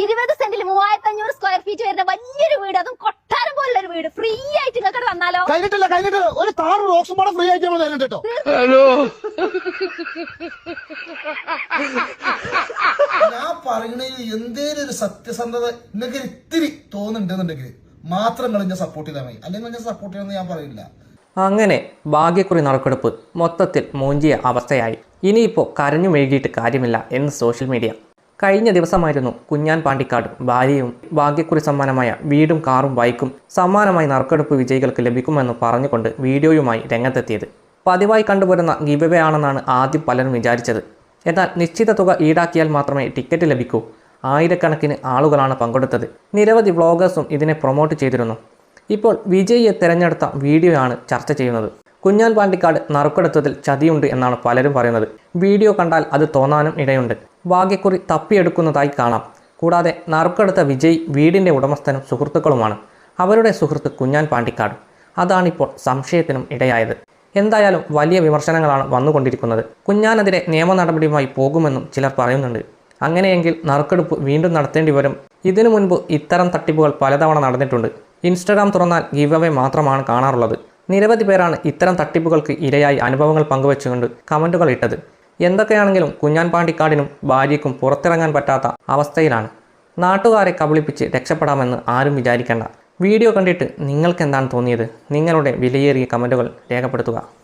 ഇരുപത് സെന്റിൽ മൂവായിരത്തി അഞ്ഞൂറ് സ്ക്വയർ ഫീറ്റ് വരുന്ന വലിയൊരു വീട്. അതും കൊട്ടാരം പോലുള്ള ഒരു വീട്. ഫ്രീ ആയിട്ട് നിങ്ങൾക്ക് തന്നാലോ കഴിഞ്ഞിട്ടില്ല കഴിഞ്ഞിട്ട് ഒരു താറ് റോക്സും പാടെ ഫ്രീ ആയിട്ട് നമ്മൾ തരുന്നുണ്ട് കേട്ടോ ഞാൻ പറയണത് എന്തേലും ഒരു സത്യസന്ധത നിങ്ങൾക്ക് ഇത്തിരി തോന്നുന്നുണ്ടെന്നുണ്ടെങ്കിൽ മാത്രം നിങ്ങൾ ഞാൻ സപ്പോർട്ട് ചെയ്താൽ മതി. അല്ലെങ്കിൽ ഞാൻ സപ്പോർട്ട് ചെയ്യണമെന്ന് ഞാൻ പറയില്ല. അങ്ങനെ ഭാഗ്യക്കുറി നറുക്കെടുപ്പ് മൊത്തത്തിൽ മൂഞ്ചിയ അവസ്ഥയായി. ഇനിയിപ്പോൾ കരഞ്ഞു മെഴുകിയിട്ട് കാര്യമില്ല എന്ന് സോഷ്യൽ മീഡിയ കഴിഞ്ഞ ദിവസമായിരുന്നു കുഞ്ഞാൻ പാണ്ടിക്കാട് ഭാര്യയും ഭാഗ്യക്കുറി സമ്മാനമായ വീടും കാറും ബൈക്കും സമ്മാനമായി നറുക്കെടുപ്പ് വിജയികൾക്ക് ലഭിക്കുമെന്ന് പറഞ്ഞുകൊണ്ട് വീഡിയോയുമായി രംഗത്തെത്തിയത്. പതിവായി കണ്ടുവരുന്ന ഗിവവേ ആണെന്നാണ് ആദ്യം പലരും വിചാരിച്ചത്. എന്നാൽ നിശ്ചിത തുക ഈടാക്കിയാൽ മാത്രമേ ടിക്കറ്റ് ലഭിക്കൂ. ആയിരക്കണക്കിന് ആളുകളാണ് പങ്കെടുത്തത്. നിരവധി വ്ളോഗേഴ്സും ഇതിനെ പ്രൊമോട്ട് ചെയ്തിരുന്നു. ഇപ്പോൾ വിജയിയെ തിരഞ്ഞെടുത്ത വീഡിയോയാണ് ചർച്ച ചെയ്യുന്നത്. കുഞ്ഞാൻ പാണ്ടിക്കാട് നറുക്കെടുത്തതിൽ ചതിയുണ്ട് എന്നാണ് പലരും പറയുന്നത്. വീഡിയോ കണ്ടാൽ അത് തോന്നാനും ഇടയുണ്ട്. ഭാഗ്യക്കുറി തപ്പിയെടുക്കുന്നതായി കാണാം. കൂടാതെ നറുക്കെടുത്ത വിജയ് വീടിന്റെ ഉടമസ്ഥനും സുഹൃത്തുക്കളുമാണ്. അവരുടെ സുഹൃത്ത് കുഞ്ഞാൻ പാണ്ടിക്കാട്. അതാണിപ്പോൾ സംശയത്തിനും ഇടയായത്. എന്തായാലും വലിയ വിമർശനങ്ങളാണ് വന്നുകൊണ്ടിരിക്കുന്നത്. കുഞ്ഞാനെതിരെ നിയമ നടപടിയുമായി പോകുമെന്നും ചിലർ പറയുന്നുണ്ട്. അങ്ങനെയെങ്കിൽ നറുക്കെടുപ്പ് വീണ്ടും നടത്തേണ്ടി വരും. ഇതിനു മുൻപ് ഇത്തരം തട്ടിപ്പുകൾ പലതവണ നടന്നിട്ടുണ്ട്. ഇൻസ്റ്റഗ്രാം തുറന്നാൽ ഗീവ് അവേ മാത്രമാണ് കാണാറുള്ളത്. നിരവധി പേരാണ് ഇത്തരം തട്ടിപ്പുകൾക്ക് ഇരയായി അനുഭവങ്ങൾ പങ്കുവെച്ചുകൊണ്ട് കമന്റുകൾ ഇട്ടത്. എന്തൊക്കെയാണെങ്കിലും കുഞ്ഞാൻ പാണ്ടിക്കാടിനും ഭാര്യയ്ക്കും പുറത്തിറങ്ങാൻ പറ്റാത്ത അവസ്ഥയിലാണ്. നാട്ടുകാരെ കബളിപ്പിച്ച് രക്ഷപ്പെടാമെന്ന് ആരും വിചാരിക്കേണ്ട. വീഡിയോ കണ്ടിട്ട് നിങ്ങൾക്ക് എന്താണ് തോന്നിയത്? നിങ്ങളുടെ വിലയേറിയ കമന്റുകൾ രേഖപ്പെടുത്തുക.